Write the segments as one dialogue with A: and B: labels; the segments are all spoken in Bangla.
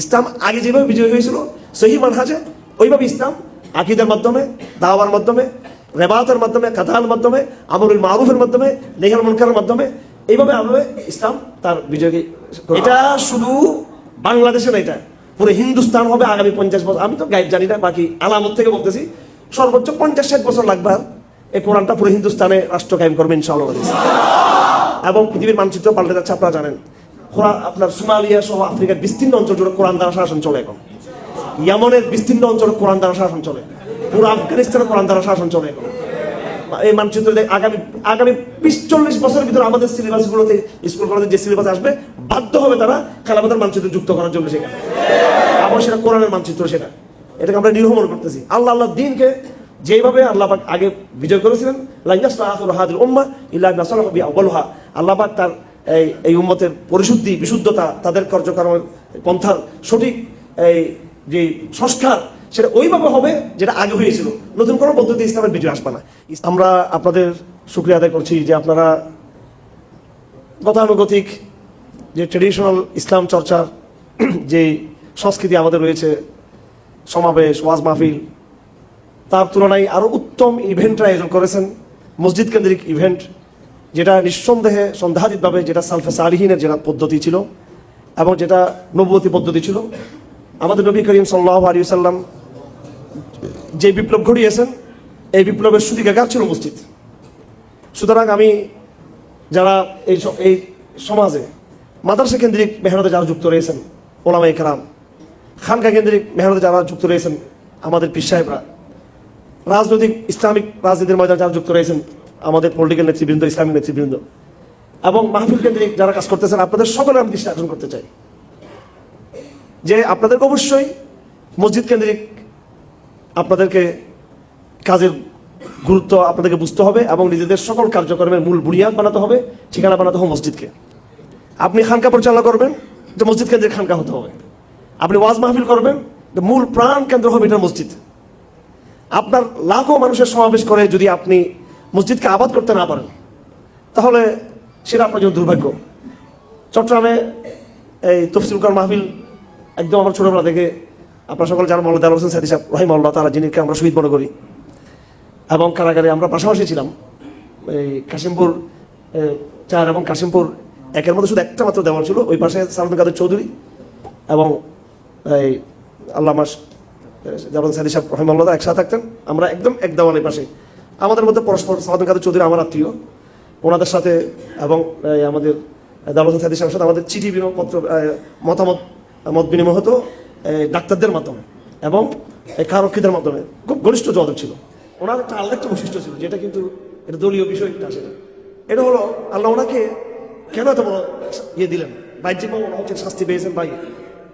A: ইসলাম আগে যেভাবে বিজয় হয়েছিল সহি মানহাজে ওইভাবে ইসলাম আকিদের মাধ্যমে দাওয়ার মাধ্যমে রেবাতের মাধ্যমে কাতার মাধ্যমে আমরুল মারুফের মাধ্যমে নেহার মনকারের মাধ্যমে এইভাবে আমরা ইসলাম তার বিজয়কে এটা শুধু বাংলাদেশে না এটা পুরো হিন্দুস্তান হবে আগামী পঞ্চাশ বছর। আমি তো গাইড জানি না বাকি আলামত থেকে বলতেছি সর্বোচ্চ পঞ্চাশ ষাট বছর লাগবে এই কোরআনটা পুরো হিন্দুস্তানে রাষ্ট্র কায়েম করবে ইনশাআল্লাহ। এবং পৃথিবীর মানচিত্র পাল্টে যাচ্ছে আপনারা জানেন। আপনার সোমালিয়া সহ আফ্রিকার বিস্তীর্ণ অঞ্চল জুড়ে কোরআন দ্বারা শাসন চলে এখন। ইয়ামনের বিস্তীর্ণ অঞ্চলে কোরআন দ্বারা শাসন চলে। পুরো আফগানিস্তানের কোরআন দ্বারা শাসন চলে এখন। এই মানচিত্র আগামী আগামী বিশ চল্লিশ বছরের ভিতরে আমাদের সিলেবাসগুলোতে, স্কুল কলেজে যে সিলেবাস আসবে, বাধ্য হবে তারা খেলাপথের মানচিত্র যুক্ত করার জন্য সেখানে। আবার সেটা কোরআনের মানচিত্র সেটা। এটাকে আমরা নির্ভর করতেছি। আল্লাহ আল্লাহ দিনকে যেভাবে আল্লাহ পাক আগে বিজয় করেছিলেন লাইনাসুল উম্মা ইল্লাহ নাসালাহ বি আউয়ালুহা আল্লাহ তার এই এই উম্মতের পরিশুদ্ধি, বিশুদ্ধতা তাদের কার্যক্রমের পন্থার সঠিক এই যে সংস্কার, সেটা ওইভাবে হবে যেটা আগে হয়েছিল। নতুন কোনো পদ্ধতি ইসলামের বিজয় আসবে না। আমরা আপনাদের শুক্রিয়া আদায় করছি যে আপনারা গতানুগতিক যে ট্রেডিশনাল ইসলাম চর্চার যে সংস্কৃতি আমাদের রয়েছে, সমাবেশ, ওয়াজ মাহফিল, তার তুলনায় আরও উত্তম ইভেন্টের আয়োজন করেছেন। মসজিদ কেন্দ্রিক ইভেন্ট যেটা নিঃসন্দেহে সন্দেহাতীতভাবে যেটা সালফে সালিহিনের যেটা পদ্ধতি ছিল এবং যেটা নবতী পদ্ধতি ছিল। আমাদের নবী করিম সাল্লাহ আলী সাল্লাম যে বিপ্লব ঘটিয়েছেন, এই বিপ্লবের সুদিকাগার ছিল মসজিদ সুতরাং আমি যারা এই এই সমাজে মাদ্রাসা কেন্দ্রিক মেহনতে যারা যুক্ত রয়েছেন ওলামা একরাম খানকা কেন্দ্রিক মেহনতে যারা যুক্ত রয়েছেন, আমাদের পীর সাহেবরা, রাজনৈতিক ইসলামিক রাজনীতির ময়দানে যারা যুক্ত রয়েছেন আমাদের পলিটিক্যাল নেতৃবৃন্দ, ইসলামিক নেতৃবৃন্দ। এবং মাহফিল কেন্দ্রিক যারা কাজ করতেছেন, আপনাদের সকলে আমি দৃষ্টি আকর্ষণ করতে চাই। যে আপনাদেরকে অবশ্যই মসজিদ কেন্দ্রিক আপনাদেরকে কাজের গুরুত্ব আপনাদেরকে বুঝতে হবে এবং নিজেদের সকল কার্যক্রমের মূল বুনিয়াদ বানাতে হবে, ঠিকানা বানাতে হবে মসজিদকে। আপনি খানকা পরিচালনা করবেন যে মসজিদ কেন্দ্রের খানকা হতে হবে। আপনি ওয়াজ মাহফিল করবেন মূল প্রাণ কেন্দ্র হবে এটা মসজিদ। আপনার লাখো মানুষের সমাবেশ করে যদি আপনি মসজিদকে আবাদ করতে না পারেন, তাহলে সেটা আপনার জন্য দুর্ভাগ্য। চট্টগ্রামে এই তফসিল কর মাহফিল একদম আমার ছোটোবেলা থেকে আপনার সকল যারা আল হোসেন সাদি সাহেব রহিম আল্লাহ তালা যিনিকে আমরা শহীদ মনে করি। এবং কারাগারে আমরা পাশাপাশি ছিলাম। এই কাশিমপুর চার এবং কাশিমপুর একের মধ্যে শুধু একটা মাত্র দেওয়াল ছিল, ওই পাশে সালাম কাদের চৌধুরী এবং এই আল্লাহ মাস যেমন সাদি সাহেব রহিমাল্লাহ একসাথে থাকতেন। আমরা একদম এক দেওয়ালের পাশে আমাদের মধ্যে পরস্পর সালাম কাদের চৌধুরী আমার আত্মীয়, ওনাদের সাথে এবং আমাদের সাহেবের সাথে আমাদের চিঠি বিনিময় পত্র মতামত, মত বিনিময় হতো ডাক্তারদের মাধ্যমে এবং কারক্ষীদের মাধ্যমে। খুব ঘনিষ্ঠ যোগাযোগ ছিল। ওনার একটা আলাদা একটা বৈশিষ্ট্য ছিল, যেটা কিন্তু এটা দলীয় বিষয় একটা আসে এটা হলো, আল্লাহ ওনাকে কেন এত বড় ইয়ে দিলেন? বাহ্যিক ওনা হচ্ছে শাস্তি পেয়েছেন ভাই।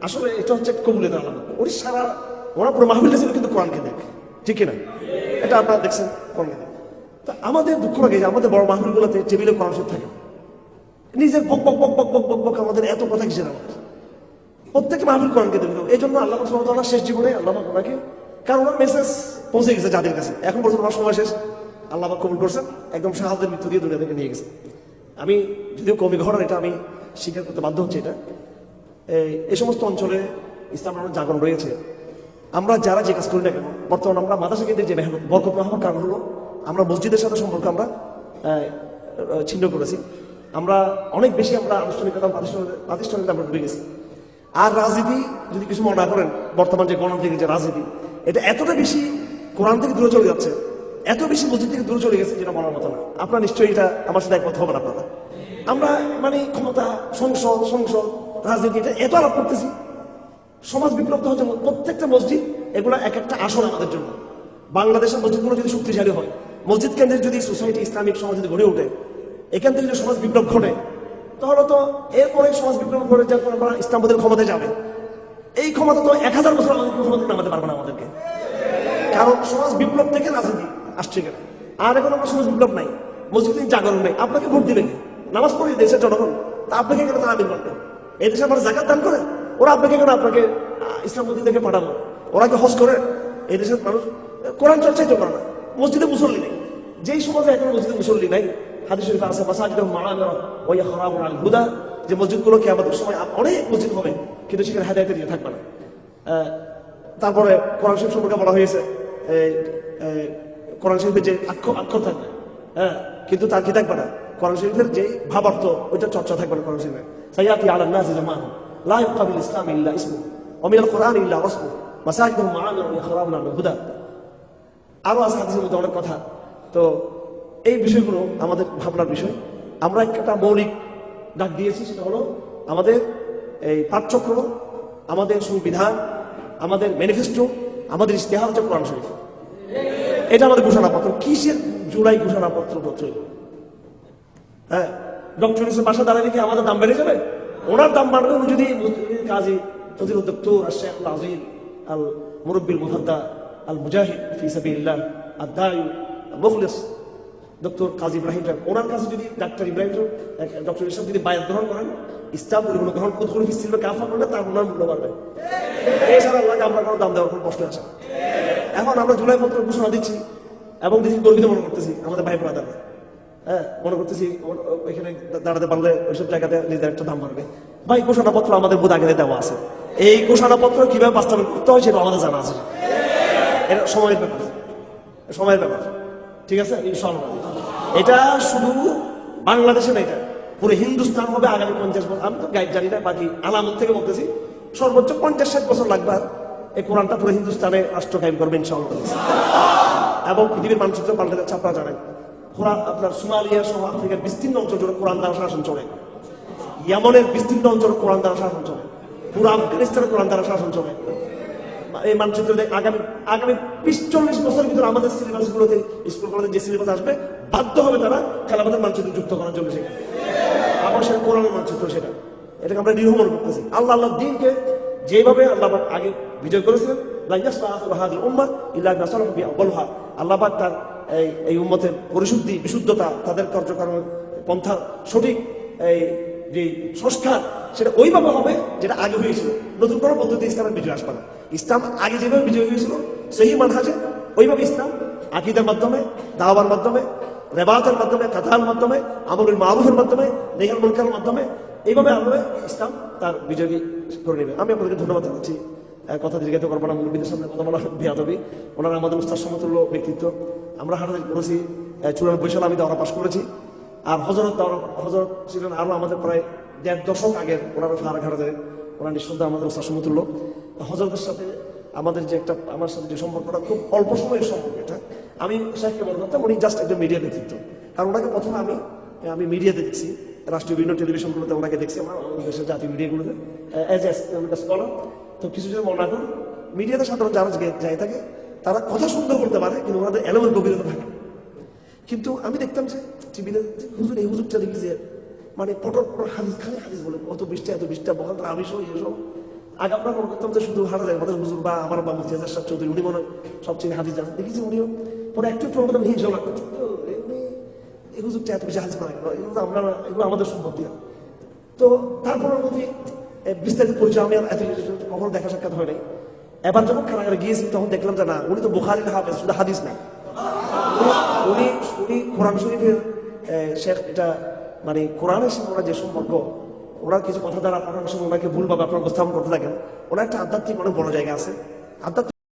A: আসলে এটা হচ্ছে কবুলে দেওয়া আল্লাহ ওর সারা ওরা পুরো মাহবিলটা ছিল কিন্তু কোরআনকে দেখ। ঠিক না এটা আপনারা দেখছেন দেখ তা আমাদের দুঃখ লাগে যে আমাদের বড় মাহবিলগুলোতে টেবিলে কোরআন থাকে। নিজের বক বক বক বক বক বক বক আমাদের এত কথা কিসের আমাদের প্রত্যেক মাহফিল কোরআনকে দেবে এই জন্য আল্লাহ সুবহানাহু শেষ জীবনে আল্লাহ ওনাকে কারণ ওনার মেসেজ পৌঁছে গেছে যাদের কাছে। এখন পর্যন্ত ওনার সময় শেষ। আল্লাহ কবুল করছেন। একদম শাহাদের মৃত্যু দিয়ে দুনিয়া থেকে নিয়ে গেছে। আমি যদিও কমি ঘটনা এটা আমি স্বীকার করতে বাধ্য হচ্ছে এটা। এই সমস্ত অঞ্চলে ইসলাম জাগরণ রয়েছে। আমরা যারা যে কাজ করি না কেন, বর্তমানে আমরা মাদাসা কেন্দ্রের যে মেহনত, বরকত হওয়ার কারণ হলো, আমরা মসজিদের সাথে সম্পর্ক আমরা ছিন্ন করেছি। আমরা অনেক বেশি আমরা আনুষ্ঠানিকতা প্রাতিষ্ঠানিক, প্রাতিষ্ঠানিকতা আমরা ডুবে গেছি। আর রাজনীতি, যদি কিছু মনে করেন, বর্তমান যে গণতান্ত্রিক যে রাজনীতি, এটা এতটা বেশি কোরআন থেকে দূরে চলে যাচ্ছে, এত বেশি মসজিদ থেকে দূরে চলে গেছে যেটা বলার মতো না। আপনারা নিশ্চয়ই এটা আমার সাথে একমত হবেন আপনারা। আমরা মানে ক্ষমতা, সংসদ সংসদ, রাজনীতি, এটা এত আলাপ করতেছি সমাজ বিপ্লব হচ্ছে প্রত্যেকটা মসজিদ, এগুলো এক একটা আসন আমাদের জন্য। বাংলাদেশের মসজিদগুলো যদি শক্তিশালী হয়, মসজিদ কেন্দ্রের যদি সোসাইটি, ইসলামিক সমাজ যদি গড়ে ওঠে, এখান থেকে যদি সমাজ বিপ্লব ঘটে, তাহলে তো এরপরে সমাজ বিপ্লব ঘটে যার পর আমরা ক্ষমতায় যাবে। এই ক্ষমতা তো এক হাজার বছর আমাদের ক্ষমতা নামাতে পারবে না আমাদেরকে। কারণ সমাজ বিপ্লব থেকে রাজনীতি আসছে কেন আর এখন আমরা সমাজ বিপ্লব নাই। মসজিদে জাগরণ নেই। আপনাকে ভোট দিবে নামাজ পড়ি দেশের জনগণ। তা আপনাকে কেন তারা করবে? এই দেশে আমার জাকাত দান করে ওরা আপনাকে কেন আপনাকে আহ, ইসলাম মসজিদ থেকে পাঠাবো ওরা কি হজ করে? এই দেশের মানুষ? কোরআন চর্চাই তো করে না। মসজিদে মুসল্লি নেই। যেই সমাজে এখন মসজিদে মুসল্লি নাই হাদিস আছে মাসাজিদ মাআনা ওয়া ইয়াখরাবুন আল হুদা যে মসজিদগুলোকে আমাদের সময় অনেক মসজিদ হবে কিন্তু সেখানে হেদায়তের ইয়ে থাকবে না। তারপরে কোরআন শরীফ সম্পর্কে বলা হয়েছে কোরআন শরীফের যে অক্ষর অক্ষর থাকবে হ্যাঁ কিন্তু তার কি থাকবে না? কোরআন শরীফের যে ভাবার্থ ওইটা চর্চা থাকবে না কোরআন শরীফের সাইয়াতি আলা নাসি জামান লা ইউকাবিল ইসলাম ইল্লা ইসমু ওয়া মিনাল কোরআন ইল্লা রাসমু মাসাজিদুহুম মাআমির ওয়া ইখরাবুন আল হুদা আরও আছে হাদিসের মধ্যে অনেক কথা। তো এই বিষয়গুলো আমাদের ভাবনার বিষয়। আমরা একটা মৌলিক ডাক দিয়েছি, সেটা হলো আমাদের এই পাঠ্যক্রম আমাদের সংবিধান, আমাদের ম্যানিফেস্টো, আমাদের ইশতেহার হচ্ছে কোরআন শরীফ। এটা আমাদের ঘোষণাপত্র, কিসের জুলাই ঘোষণাপত্র পত্র? হ্যাঁ ডক্টর বাসা দাঁড়ালে কি আমাদের দাম বেড়ে যাবে? ওনার দাম বাড়বে উনি যদি কাজী ফজিল উদ্দক্তর আর শেখ আজিম আল মুরব্বিল মুহাদ্দা আল মুজাহিদ, ফি সাবিল্লাহ আর দাই মুখলিস ডক্টর কাজী ইব্রাহিম সাহেব, ওনার কাছে যদি ডাক্তার ইব্রাহিম সাহেব ডক্টর ইসলাম যদি বায়াত গ্রহণ করেন ইসলাম পরিগুলো গ্রহণ করে ফিসিল কাফা করলে তার ওনার মূল্য বাড়বে। এছাড়া আল্লাহকে আমরা কোনো দাম দেওয়ার কোনো প্রশ্ন আছে? এখন আমরা জুলাই পত্র ঘোষণা দিচ্ছি এবং দেখি গর্বিত মনে করতেছি আমাদের ভাই ব্রাদাররা হ্যাঁ মনে করতেছি, ও- ও- এখানে দাঁড়াতে পারলে ওইসব জায়গাতে নিজের একটা দাম বাড়বে ভাই, ঘোষণাপত্র আমাদের বোধ আগে দেওয়া আছে। এই ঘোষণাপত্র কীভাবে বাস্তবায়ন করতে হয় সেটা আমাদের জানা আছে। এটা সময়ের ব্যাপার। সময়ের ব্যাপার। ঠিক আছে? এটা শুধু বাংলাদেশে না, এটা পুরো হিন্দুস্তান হবে আগামী পঞ্চাশ বছর। আমি তো গাইড জানি না, বাকি আলামত থেকে বলতেছি, সর্বোচ্চ পঞ্চাশ ষাট বছর লাগবে। এই কোরআনটা পুরো হিন্দুস্তানে রাষ্ট্র কায়েম করবে ইনশাআল্লাহ। এবং পৃথিবীর মানচিত্র পাল্টে যাচ্ছে আপনারা জানেন আপনার সোমালিয়া সহ আফ্রিকার বিস্তীর্ণ অঞ্চল জুড়ে কোরআন দ্বারা শাসন চলে। ইয়ামনের বিস্তীর্ণ অঞ্চলে কোরআন দ্বারা শাসন চলে। পুরো আফগানিস্তানের কোরআন দ্বারা শাসন চলে। এই মানচিত্র আগামী আগামী বিশ চল্লিশ বছরের ভিতরে আমাদের সিলেবাস গুলোতে স্কুলগুলোতে যে সিলেবাস আসবে, বাধ্য হবে তারা খেলাফতের মানচিত্র যুক্ত করার জন্য সেখানে। আবার সেটা কোরআনের মানচিত্র সেটা। এটাকে আমরা মনে করতেছি। আল্লাহ আল্লাহ দিনকে যেভাবে আল্লাহ আগে বিজয় করেছিলেন আল্লাহ তার এই এই উম্মতের পরিশুদ্ধি, বিশুদ্ধতা তাদের কার্যক্রমের পন্থা সঠিক, এই যে সংস্কার, সেটা ওইভাবে হবে যেটা আগে হয়েছিল। নতুন কোনো পদ্ধতি ইসলামের বিজয় আসবে না। ইসলাম আগে যেভাবে বিজয় হয়েছিল, সেই মানহাজে ওইভাবে ইসলাম আকিদের মাধ্যমে, দাওয়ার মাধ্যমে রেবাতের মাধ্যমে কাথার মাধ্যমে, আমলের মারুফের মাধ্যমে, নেহাল মুলকার মাধ্যমে, এইভাবে আমরা ইসলাম তার বিজয়ী করে নেবে। আমি আপনাদেরকে ধন্যবাদ জানাচ্ছি। কথা দীর্ঘায়িত করব না মুরব্বীদের সামনে কথা বলা বিয়াদবি। ওনারা আমাদের উস্তাদ সমতুল্য ব্যক্তিত্ব। আমরা হাটাতে করেছি চুরানব্বই সালে আমি দাওরা পাশ করেছি। আর হজরত হজরত ছিলেন আরও আমাদের প্রায় দেড় দশক আগের ওনারা সারা ঘাটাতে। ওনার নিঃসন্দেহ আমাদের উস্তাদ সমতুল্য। হজরতের সাথে আমাদের যে একটা, আমার সাথে যে সম্পর্কটা খুব অল্প সময়ের সম্পর্ক এটা। আমি শেখকে মনে করতাম, উনি জাস্ট একজন মিডিয়া ব্যক্তিত্ব। কারণ ওনাকে প্রথমে আমি আমি মিডিয়া দেখছি। রাষ্ট্রীয় বিভিন্ন টেলিভিশনগুলোতে ওনাকে দেখছি, আমার দেশের জাতীয় মিডিয়াগুলোতে এজ এ স্কলার তো কিছু যদি মনে রাখুন মিডিয়াতে সাধারণ যারা যে- যাই থাকে, তারা কথা সুন্দর করতে পারে, কিন্তু ওনাদের এলেমের গভীরতা থাকে। কিন্তু আমি দেখতাম যে টিভিতে হুজুর, এই হুজুরটা দেখি যে মানে পটর পটর হাদিস, খালি হাদিস বলে, অত বৃষ্টি, এত বৃষ্টি বহাল আমি সব এসব আগে আমরা মনে করতাম যে শুধু হারা যায় আমাদের হুজুর বা আমার বা মুফতি সাহেব চৌধুরী, উনি মনে সবচেয়ে হাদিস জানেন। দেখেছি উনিও পরে একটু প্রবলেম হিংসা লাগতো তো এমনি এই হুজুরটা এত বেশি হাদিস মানে এগুলো আমরা, এগুলো আমাদের সম্পত্তি না। তো তারপর মধ্যে বিস্তারিত পরিচয় আমি আর কখনো দেখা সাক্ষাৎ হয় নাই। এবার যখন কারাগারে গিয়েছি তখন দেখলাম যে না, উনি তো বুখারির হাফেজ, শুধু হাদিস না। উনি উনি কোরআন শরীফের শেখ, এটা মানে কোরআনের সঙ্গে ওনার যে সম্পর্ক, ওনার কিছু কথা দ্বারা আপনার সঙ্গে ওনাকে ভুলভাবে আপনার উপস্থাপন করতে থাকেন। ওনার একটা আধ্যাত্মিক অনেক বড় জায়গা আছে। আধ্যাত্মিক